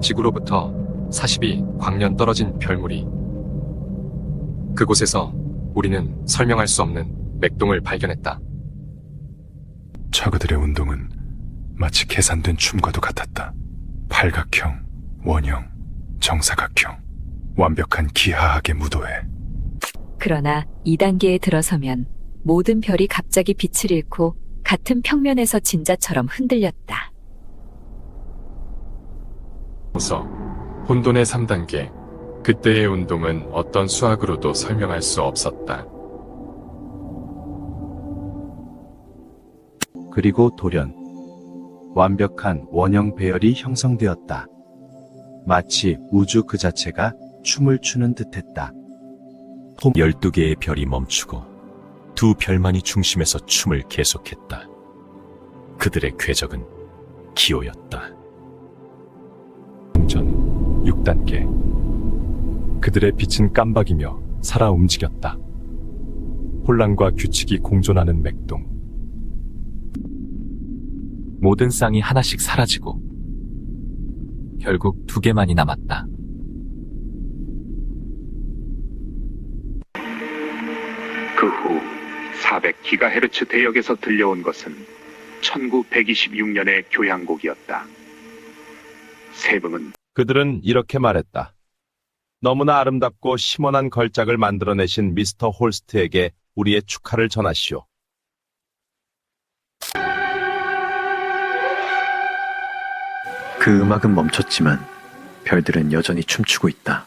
지구로부터 42 광년 떨어진 별무리. 그곳에서 우리는 설명할 수 없는 맥동을 발견했다. 저그들의 운동은 마치 계산된 춤과도 같았다. 팔각형, 원형, 정사각형, 완벽한 기하학의 무도회. 그러나 2단계에 들어서면 모든 별이 갑자기 빛을 잃고 같은 평면에서 진자처럼 흔들렸다. 우서 혼돈의 3단계. 그때의 운동은 어떤 수학으로도 설명할 수 없었다. 그리고 돌연 완벽한 원형 배열이 형성되었다. 마치 우주 그 자체가 춤을 추는 듯했다. 12개의 별이 멈추고 두 별만이 중심에서 춤을 계속했다. 그들의 궤적은 기호였다. 전 6단계. 그들의 빛은 깜박이며 살아 움직였다. 혼란과 규칙이 공존하는 맥동. 모든 쌍이 하나씩 사라지고 결국 두 개만이 남았다. 그 후 400GHz 대역에서 들려온 것은 1926년의 교향곡이었다. 세븐은 그들은 이렇게 말했다. 너무나 아름답고 심원한 걸작을 만들어내신 미스터 홀스트에게 우리의 축하를 전하시오. 그 음악은 멈췄지만 별들은 여전히 춤추고 있다.